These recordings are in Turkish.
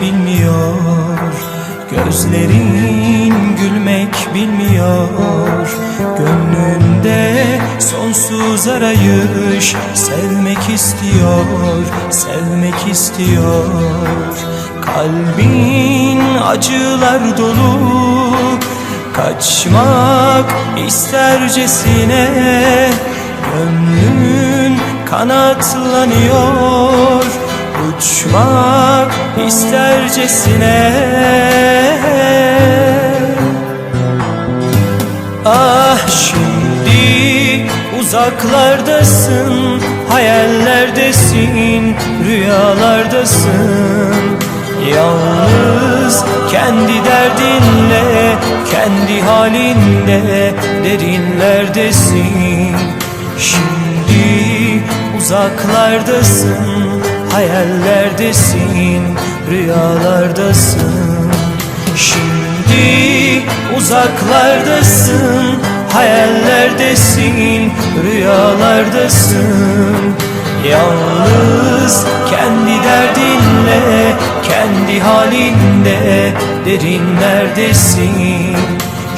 Bilmiyor. Gözlerin gülmek bilmiyor. Gönlünde sonsuz arayış Sevmek istiyor, sevmek istiyor. Kalbin acılar dolu Kaçmak istercesine Gönlün kanatlanıyor Uçmak istercesine. Ah şimdi uzaklardasın Hayallerdesin, rüyalardasın. Yalnız kendi derdinle, kendi halinde derinlerdesin. Şimdi uzaklardasın, hayallerdesin, rüyalardasın. Şimdi uzaklardasın, hayallerdesin, rüyalardasın. Yalnız kendi derdinle, kendi halinde derinlerdesin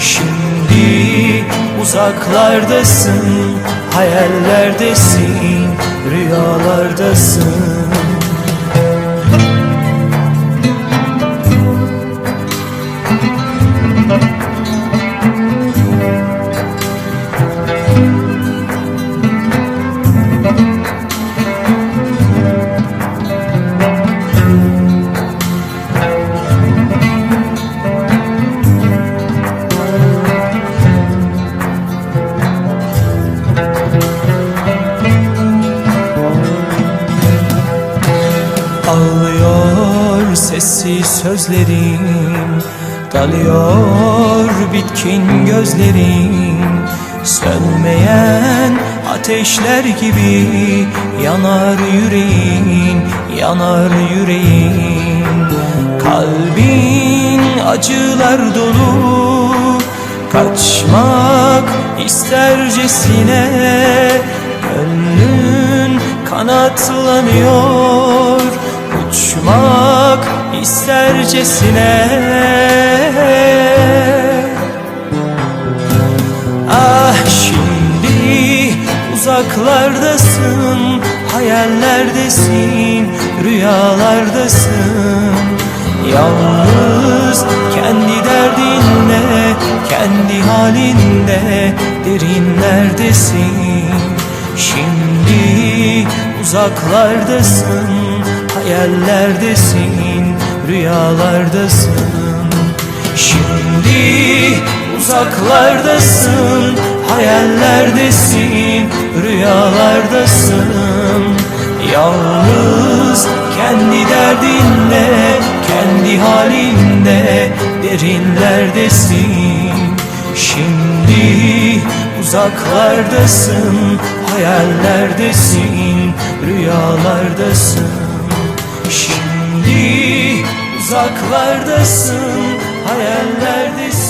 Şimdi uzaklardasın, hayallerdesin, rüyalardasın Ağlıyor sessiz sözlerin Dalıyor bitkin gözlerin. Sönmeyen ateşler gibi Yanar yüreğin, yanar yüreğin. Kalbin acılar dolu Kaçmak istercesine Gönlün kanatlanıyor Uçmak istercesine. Ah şimdi uzaklardasın Hayallerdesin, rüyalardasın. Yalnız kendi derdinle, kendi halinde derinlerdesin. Şimdi uzaklardasın, hayallerdesin, rüyalardasın. Şimdi uzaklardasın, hayallerdesin, rüyalardasın. Yalnız kendi derdinle, kendi halinde derinlerdesin. Şimdi uzaklardasın, hayallerdesin, rüyalardasın uzaklardasın, hayallerdesin